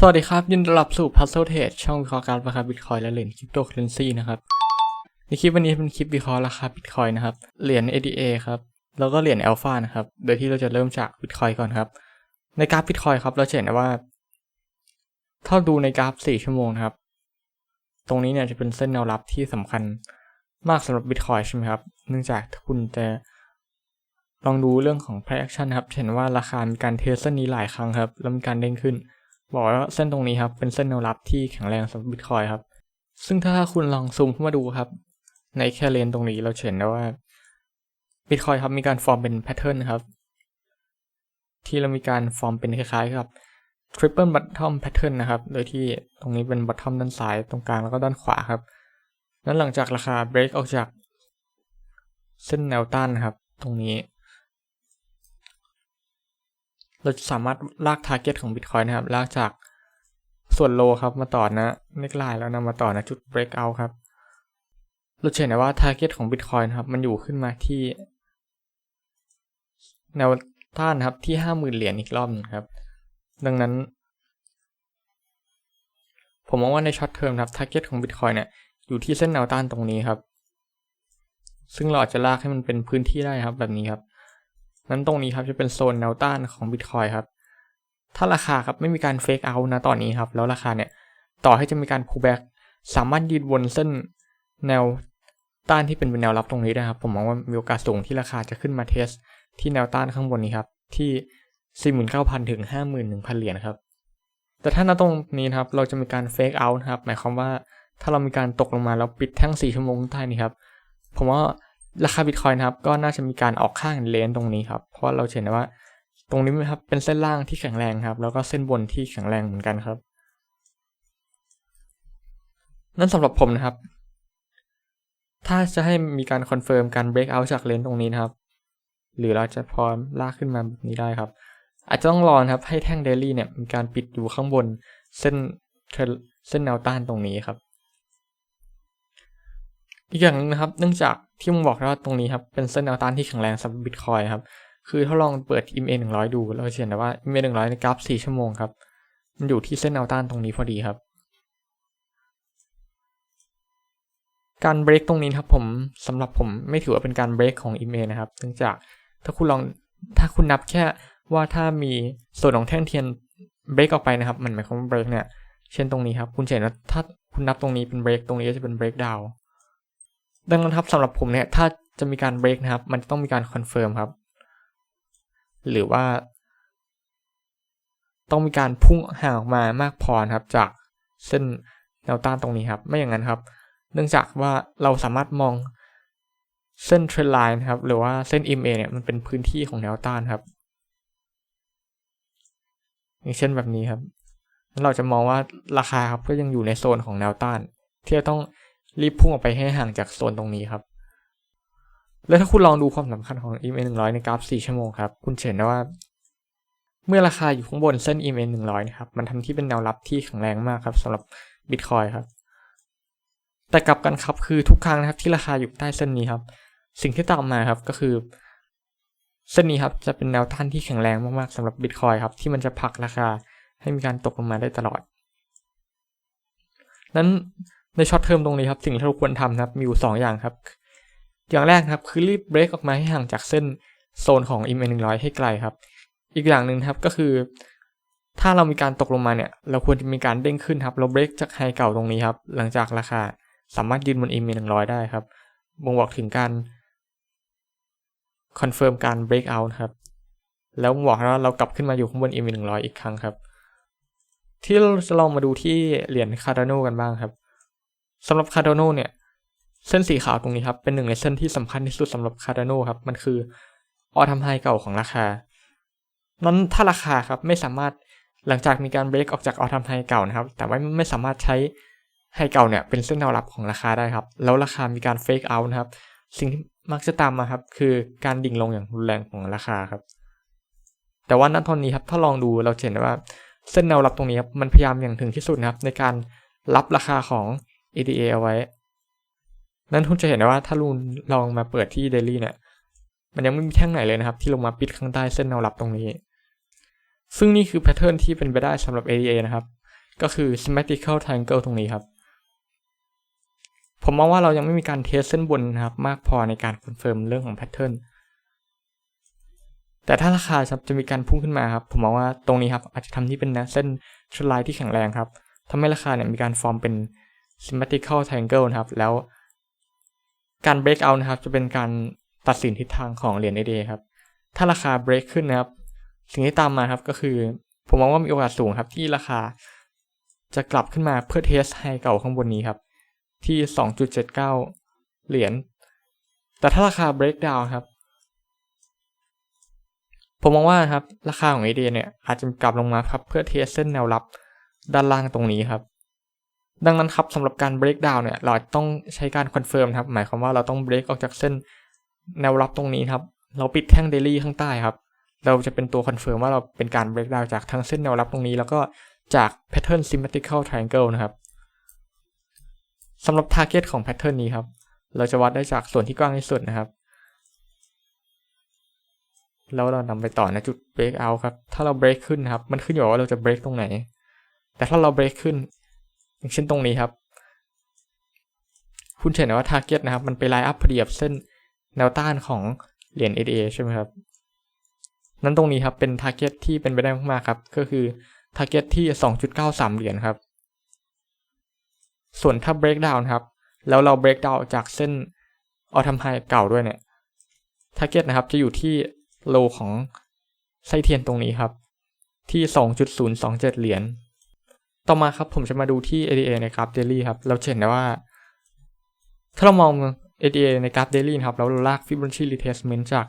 สวัสดีครับ ยินดีต้อนรับสู่ Puzzle Trade ช่องวิเคราะห์การราคาบิตคอยและเหรียญคริปโตเคอเรนซีนะครับในคลิปวันนี้เป็นคลิปวิเคราะห์ราคาบิตคอยนะครับเหรียญ ADA ครับแล้วก็เหรียญ Alpha นะครับโดยที่เราจะเริ่มจากบิตคอยก่อนครับในกราฟบิตคอยครับเราจะเห็นได้ว่าถ้าดูในกราฟ 4 ชั่วโมงนะครับ ตรงนี้เนี่ยจะเป็นเส้นแนวรับที่สำคัญมากสำหรับบิตคอยใช่ไหมครับเนื่องจากถ้าคุณจะลองดูเรื่องของ price action นะครับเห็นว่าราคามีการเทสเส้นนี้หลายครั้งครับแล้วมีการเด้งขึ้น บอกว่าเส้นตรงนี้ครับเป็นเส้นแนวรับที่แข็งแรงสำหรับบิตคอยครับ ซึ่งถ้าคุณลองซูมเข้ามาดูครับ ในแค่เลนตรงนี้เราเห็นได้ว่าบิตคอยครับมีการฟอร์มเป็นแพทเทิร์นครับ ที่เรามีการฟอร์มเป็นคล้ายๆกับ triple bottom pattern นนะครับ โดยที่ตรงนี้เป็น bottom ด้านซ้ายตรงกลางแล้วก็ด้านขวาครับ นั้นหลังจากราคา break ออกจาก เส้นแนวต้านครับ ตรงนี้ เราสามารถลาก target ของ Bitcoin นะครับ ลากจากส่วนโลครับมาต่อนะเน็กไลน์แล้วนำมาต่อนะจุด breakout ครับ เราเห็นได้ว่า target ของ Bitcoin นะครับ มันอยู่ขึ้นมาที่ แนวต้านนะครับที่ 50,000 เหรียญอีกรอบหนึงครับ ดังนั้น ผมมองว่าในช็อตเทอมนะครับ target ของ Bitcoin เนี่ยอยู่ที่เส้นแนวต้านตรงนี้ครับ ซึ่งเราอาจจะลากให้มันเป็นพื้นที่ได้ครับแบบนี้ครับ นั้นตรงนี้ครับจะเป็นโซนแนวต้านของ Bitcoin ครับ ถ้าราคาครับไม่มีการเฟกเอาท์นะตอนนี้ครับ แล้วราคาเนี่ยต่อให้จะมีการ pullback สามารถยืนบนเส้นแนวต้านที่เป็นแนวรับตรงนี้ได้ครับ ผมมองว่ามีโอกาสสูงที่ราคาจะขึ้นมาเทสที่แนวต้านข้างบนนี้ครับ ที่ 49,000 ถึง 51,000 เหรียญครับ แต่ถ้าณตรงนี้นะครับ เราจะมีการเฟกเอาท์ครับ หมายความว่าถ้าเรามีการตกลงมาแล้วปิดแท่ง 4 ชั่วโมงใต้นี้ครับ ผมว่า ราคาบิตคอยนะครับก็น่าจะมีการออกข้างเลนตรงนี้ครับ เพราะเราเห็นว่าตรงนี้นะครับเป็นเส้นล่างที่แข็งแรงครับ แล้วก็เส้นบนที่แข็งแรงเหมือนกันครับ นั่นสำหรับผมนะครับ ถ้าจะให้มีการคอนเฟิร์มการเบรกเอาจากเลนตรงนี้นะครับ หรือเราจะพร้อมลากขึ้นมาแบบนี้ได้ครับ อาจจะต้องรอนครับให้แท่งเดลี่เนี่ยมีการปิดอยู่ข้างบนเส้นเส้นแนวต้านตรงนี้ครับ อีกอย่างหนึงนะครับ เนื่องจากที่ผมบอกว่าตรงนี้ครับ เป็นเส้นแนวต้านที่แข็งแรงสำหรับบิตคอยครับ คือถ้าลองเปิด EMA 100 ดูเราจะเห็นได้ว่า EMA 100 ในกราฟ 4 ชั่วโมงครับ มันอยู่ที่เส้นแนวต้านตรงนี้พอดีครับ การเบรกตรงนี้ครับผมสำหรับผมไม่ถือว่าเป็นการเบรกของ EMA นะครับ เนื่องจากถ้าคุณลองถ้าคุณนับแค่ว่าถ้ามีส่วนของแท่งเทียนเบรกออกไปนะครับ มันหมายความว่าเบรกเนี่ย เช่นตรงนี้ครับ คุณเห็นว่าถ้าคุณนับตรงนี้เป็นเบรกตรงนี้ก็จะเป็นเบรกดาว ดังนั้นครับสำหรับผมเนี่ยถ้าจะมีการเบรกนะครับ มันต้องมีการคอนเฟิร์มครับ หรือว่า ต้องมีการพุ่งห่างออกมามากพอครับ จากเส้นแนวต้านตรงนี้ครับ ไม่อย่างนั้นครับ เนื่องจากว่าเราสามารถมองเส้นเทรนไลน์ครับหรือว่าเส้น EMA เนี่ยมันเป็นพื้นที่ของแนวต้านครับ อย่างเช่นแบบนี้ครับ เราจะมองว่าราคาครับก็ยังอยู่ในโซนของแนวต้าน ที่จะต้อง รีบพุ่งออกไปให้ห่างจากโซนตรงนี้ครับ แล้วถ้าคุณลองดูความสำคัญของ EMA 100 ในกราฟ 4 ชั่วโมงครับ คุณจะเห็นได้ว่า เมื่อราคาอยู่ข้างบนเส้น EMA 100 นะครับ มันทำที่เป็นแนวรับที่แข็งแรงมากครับสำหรับ Bitcoin ครับ แต่กลับกันครับคือทุกครั้งนะครับที่ราคาอยู่ใต้เส้นนี้ครับ สิ่งที่ตามมาครับก็คือเส้นนี้ครับจะเป็นแนวต้านที่แข็งแรงมากๆสำหรับ Bitcoin ครับที่มันจะผลักราคาให้มีการตกลงมาได้ตลอด นั้น ในช็อตเทอมตรงนี้ครับสิ่งที่เราควรทำนะครับมีอยู่ 2 อย่างครับ อย่างแรกครับคือรีบเบรกออกมาให้ห่างจากเส้นโซนของ EMA 100 ให้ไกลครับ อีกอย่างหนึ่งครับก็คือ ถ้าเรามีการตกลงมาเนี่ยเราควรจะมีการเด้งขึ้นครับเราเบรกจากไฮเก่าตรงนี้ครับหลังจากราคาสามารถยืนบน EMA 100 ได้ครับบ่งบอกถึงการคอนเฟิร์มการเบรกเอาท์ครับแล้วบอกว่าเรากลับขึ้นมาอยู่ข้างบน EMA 100 อีกครั้งครับ ที่เราจะลองมาดูที่เหรียญคาร์ด n โนกันบ้างครับ สำหรับคาร์ด n โนเนี่ยเส้นสีขาวตรงนี้ครับเป็นหนึ่งในเส้นที่สำคัญที่สุดสำหรับคาร์ด n โนครับมันคือออทำไฮเก่าของราคา นั้นถ้าราคาครับไม่สามารถหลังจากมีการเบรกออกจากออทำไฮเก่านะครับ แต่ว่าไม่สามารถใช้ไฮเก่าเนี่ยเป็นเส้นแนวรับของราคาได้ครับ แล้วราคามีการเฟกเอาท์นะครับ สิ่งที่มักจะตามมาครับ คือการดิ่งลงอย่างรุนแรงของราคาครับ แต่ว่าณตอนนี้ครับถ้าลองดูเราเห็นว่าเส้นแนวรับตรงนี้ครับมันพยายามอย่างถึงที่สุดนะครับ ในการรับราคาของ EDA เอาไว้ นั้นคุณจะเห็นได้ว่าถ้าลุนลองมาเปิดที่ Daily เนี่ย มันยังไม่มีแท่งไหนเลยนะครับ ที่ลงมาปิดข้างใต้เส้นแนวรับตรงนี้ ซึ่งนี่คือแพทเทิร์นที่เป็นไปได้สำหรับ ADA นะครับ ก็คือ symmetrical triangle ตรงนี้ครับ ผมมองว่าเรายังไม่มีการเทสเส้นบนนะครับ มากพอในการคอนเฟิร์มเรื่องของแพทเทิร์นแต่ถ้าราคาครับจะมีการพุ่งขึ้นมาครับ ผมมองว่าตรงนี้ครับอาจจะทำที่เป็นเส้นเทรนไลน์ที่แข็งแรงครับทำให้ราคาเนี่ยมีการฟอร์มเป็น symmetrical triangle นะครับ แล้วการ break out นะครับ จะเป็นการตัดสินทิศทางของเหรียญ ADA ครับ ถ้าราคา break ขึ้นนะครับ สิ่งที่ตามมาครับก็คือ ผมมองว่ามีโอกาสสูงครับ ที่ราคาจะกลับขึ้นมาเพื่อเทสไฮเก่าข้างบนนี้ครับ ที่ 2.79 เหรียญ แต่ถ้าราคา break down ครับ ผมมองว่าครับ ราคาของ ADA เนี่ยอาจจะกลับลงมาครับเพื่อเทสเส้นแนวรับด้านล่างตรงนี้ครับ ดังนั้นครับสำหรับการ break down เนี่ยเราต้องใช้การ confirm ครับ หมายความว่าเราต้อง break ออกจากเส้นแนวรับตรงนี้ครับ เราปิดแท่ง daily ข้างใต้ครับ เราจะเป็นตัว confirm ว่าเราเป็นการ break down จากทั้งเส้นแนวรับตรงนี้ แล้วก็จาก pattern symmetrical triangle นะครับสำหรับ target ของ pattern นี้ครับ เราจะวัดได้จากส่วนที่กว้างที่สุดนะครับแล้วเรานำไปต่อในจุด break out ครับ ถ้าเรา break ขึ้นครับ มันขึ้นอยู่ว่าเราจะ break ตรงไหน แต่ถ้าเรา break ขึ้น อย่างเช่นตรงนี้ครับ คุณเห็นว่า target นะครับ มันไปไลน์อัพพอดีกับเส้นแนวต้านของเหรียญ ADA ใช่ไหมครับนั้นตรงนี้ครับเป็น target ที่เป็นไปได้มากๆครับ ก็คือ target ที่ 2.93 เหรียญครับ ส่วนถ้า break down ครับ แล้วเรา break down จากเส้น all time high เก่าด้วยเนี่ย target นะครับจะอยู่ที่ low ของไส้เทียนตรงนี้ครับ ที่ 2.027 เหรียญ ต่อมาครับผมจะมาดูที่ ADA ในกราฟ daily ครับ เราเห็นได้ว่า ถ้าเรามอง ADA ในกราฟ daily นะครับ แล้วเราลาก Fibonacci retracement จาก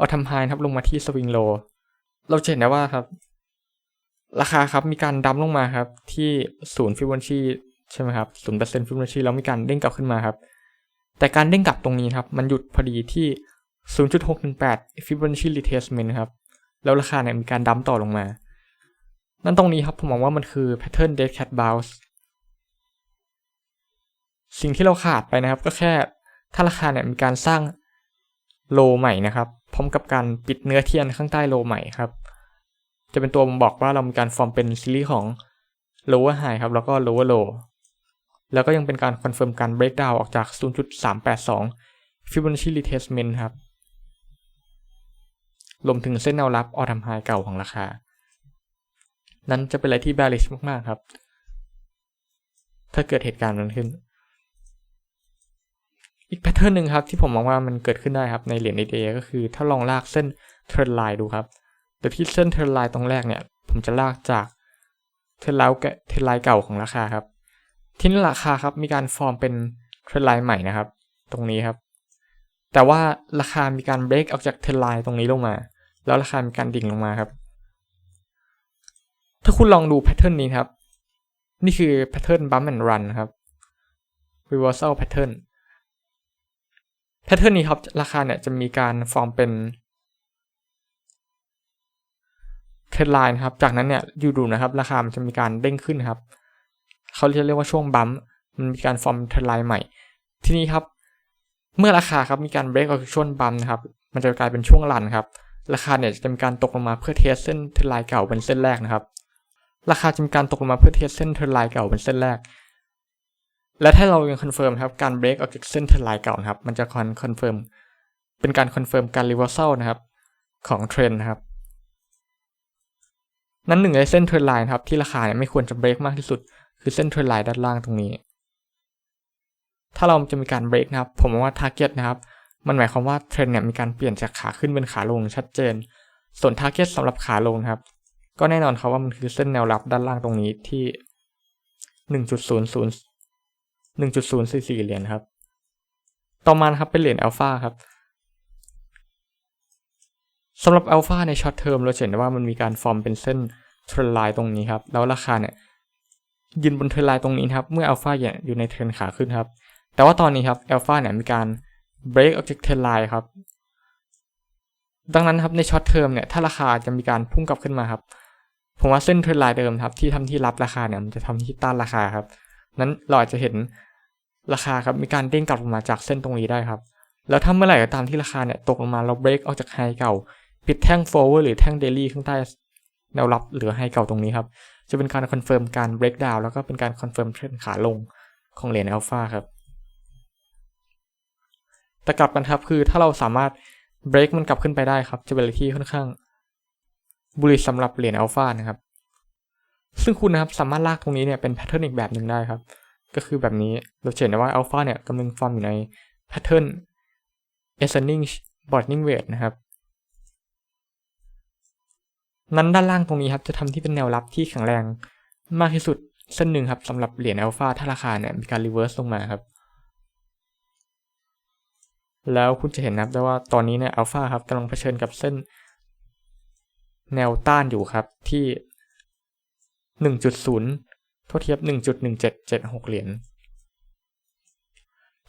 all time high ครับลงมาที่ swing low เราเห็นได้ว่าครับ ราคาครับมีการดัมลงมาครับ ที่ศูนย์ฟิบอนัชชีใช่ไหมครับศูนย์เปอร์เซ็นต์ฟิบอนัชชีแล้วมีการเด้งกลับขึ้นมาครับ แต่การเด้งกลับตรงนี้ครับ มันหยุดพอดีที่ 0.618 Fibonacci retracement ครับ แล้วราคาเนี่ยมีการดัมต่อลงมา นั่นตรงนี้ครับผมมองว่ามันคือ pattern dead cat bounce สิ่งที่เราขาดไปนะครับก็แค่ถ้าราคาเนี่ยมีการสร้างโลใหม่นะครับ พร้อมกับการปิดเนื้อเทียนข้างใต้โลใหม่ครับ จะเป็นตัวบอกว่าเรามีการฟอร์มเป็นซีรีส์ของ lower high ครับ แล้วก็ lower low แล้วก็ยังเป็นการคอนเฟิร์มการ break down ออกจาก 0.382 Fibonacci retracement ครับรวมถึงเส้นแนวรับ all time high เก่าของราคา นั้นจะเป็นอะไรที่ bearish มาก ๆ ครับ ถ้าเกิดเหตุการณ์นั้นขึ้น อีกแพทเทิร์นหนึ่งครับที่ผมมองว่ามันเกิดขึ้นได้ครับในเหรียญ ADA ก็คือถ้าลองลากเส้นเทรนไลน์ดูครับโดยที่เส้นเทรนไลน์ตรงแรกเนี่ย ผมจะลากจากเทรนไลน์เทรนไลน์เก่าของราคาครับ ที่นี่ราคาครับมีการฟอร์มเป็นเทรนไลน์ใหม่นะครับ ตรงนี้ครับ แต่ว่าราคามีการเบรกออกจากเทรนไลน์ตรงนี้ลงมา แล้วราคามีการดิ่งลงมาครับ ถ้าคุณลองดูแพทเทิร์นนี้ครับ นี่คือแพทเทิร์นบัมแอนด์รันครับ reversal pattern แพทเทิร์นนี้ครับ ราคาเนี่ยจะมีการฟอร์มเป็นเทรนไลน์ครับ จากนั้นเนี่ยอยู่ดูนะครับ ราคามันจะมีการเด้งขึ้นครับ เขาจะเรียกว่าช่วงบัมมันมีการฟอร์มเทรนไลน์ใหม่ ทีนี้ครับ เมื่อราคาครับมีการเบรกออกจากช่วงบัมนะครับ มันจะกลายเป็นช่วงรันครับ ราคาเนี่ยจะมีการตกลงมาเพื่อเทสเส้นเทรนไลน์เก่าเป็นเส้นแรกนะครับ ราคาจะมีการตกลงมาเพื่อเทสเส้นเทรนไลน์เก่าเป็นเส้นแรก และถ้าเรายังคอนเฟิร์มครับการเบรกออกจากเส้นเทรนไลน์เก่านะครับ มันจะคอนคอนเฟิร์มเป็นการคอนเฟิร์มการรีเวอร์ซัลนะครับของเทรนนะครับ นั้นหนึ่งในเส้นเทรนไลน์ครับที่ราคาเนี่ยไม่ควรจะเบรกมากที่สุด คือเส้นเทรนไลน์ด้านล่างตรงนี้ ถ้าเราจะมีการเบรกนะครับ ผมมองว่าทาร์เก็ตนะครับ มันหมายความว่าเทรนเนี่ยมีการเปลี่ยนจากขาขึ้นเป็นขาลงชัดเจน ส่วนทาร์เก็ตสำหรับขาลงนะครับ ก็แน่นอนครับว่ามันคือเส้นแนวรับด้านล่างตรงนี้ที่หนึ่งจุดศูนย์ศูนย์หนึ่งจุดศูนย์สี่สี่เหรียญครับ ต่อมาครับเป็นเหรียญอัลฟาครับสำหรับอัลฟาในช็อตเทอมเราเห็นได้ว่ามันมีการฟอร์มเป็นเส้นเทรนไลน์ตรงนี้ครับ แล้วราคาเนี่ยยืนบนเทรนไลน์ตรงนี้ครับ เมื่ออัลฟาอยู่ในเทรนขาขึ้นครับ แต่ว่าตอนนี้ครับอัลฟาเนี่ยมีการ break ออกจากเทรนไลน์ครับ ดังนั้นครับในช็อตเทอมเนี่ยถ้าราคาจะมีการพุ่งกลับขึ้นมาครับ ผมว่าเส้นเทรนไลน์เดิมครับที่ทำที่รับราคาเนี่ยมันจะทำที่ต้านราคาครับ นั้นเราอาจจะเห็นราคาครับมีการเด้งกลับลงมาจากเส้นตรงนี้ได้ครับ แล้วถ้าเมื่อไหร่ก็ตามที่ราคาเนี่ยตกลงมาเรา break ออกจากไฮเก่าปิดแท่ง forward หรือแท่ง daily ข้างใต้แนวรับหรือไฮเก่าตรงนี้ครับ จะเป็นการคอนเฟิร์มการ break down แล้วก็เป็นการคอนเฟิร์มเทรนขาลงของเหรียญอัลฟาครับแต่กลับกันครับคือถ้าเราสามารถ break มันกลับขึ้นไปได้ครับจะเป็นอะไรที่ค่อนข้าง บุริสำหรับเหรียญอัลฟานะครับ ซึ่งคุณนะครับสามารถลากตรงนี้เนี่ยเป็นแพทเทิร์นอีกแบบหนึ่งได้ครับ ก็คือแบบนี้เราจะเห็นได้ว่าอัลฟาเนี่ยกำลังฟอร์มอยู่ในแพทเทิร์น ascending bottoming weight นะครับ นั้นด้านล่างตรงนี้ครับจะทำที่เป็นแนวรับที่แข็งแรงมากที่สุดเส้นหนึ่งครับสำหรับเหรียญอัลฟาถ้าราคาเนี่ยมีการรีเวิร์สลงมาครับแล้วคุณจะเห็นนะครับได้ว่าตอนนี้เนี่ยอัลฟาครับกำลังเผชิญกับเส้น แนวต้านอยู่ครับที่ 1.0เท่าเทียบ 1.1776 เหรียญ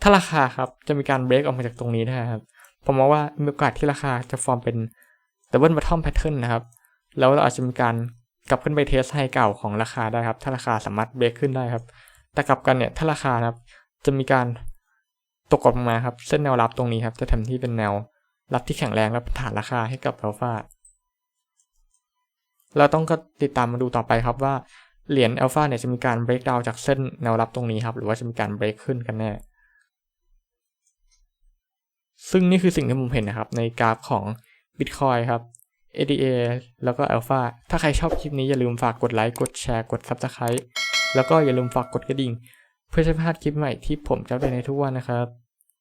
ถ้าราคาครับจะมีการเบรกออกมาจากตรงนี้ได้ครับ ผมมองว่ามีโอกาสที่ราคาจะฟอร์มเป็นดับเบิลบัตทอมแพทเทิร์นนะครับ แล้วเราอาจจะมีการกลับขึ้นไปเทสไฮเก่าของราคาได้ครับ ถ้าราคาสามารถเบรกขึ้นได้ครับ แต่กลับกันเนี่ยถ้าราคานะครับจะมีการตกกลับมาครับ เส้นแนวรับตรงนี้ครับ จะทำที่เป็นแนวรับที่แข็งแรงและฐานราคาให้กับอัลฟา เราต้องก็ติดตามมาดูต่อไปครับว่าเหรียญอัลฟาเนี่ยจะมีการเบรกดาวจากเส้นแนวรับตรงนี้ครับ หรือว่าจะมีการเบรกขึ้นกันแน่ ซึ่งนี่คือสิ่งที่ผมเห็นนะครับ ในกราฟของ Bitcoin ครับ ADA แล้วก็ Alpha ถ้าใครชอบคลิปนี้อย่าลืมฝากกดไลค์ กดแชร์ กด Subscribe แล้วก็อย่าลืมฝากกดกระดิ่ง เพื่อจะพลาดคลิปใหม่ที่ผมจะได้ในทุกวันนะครับ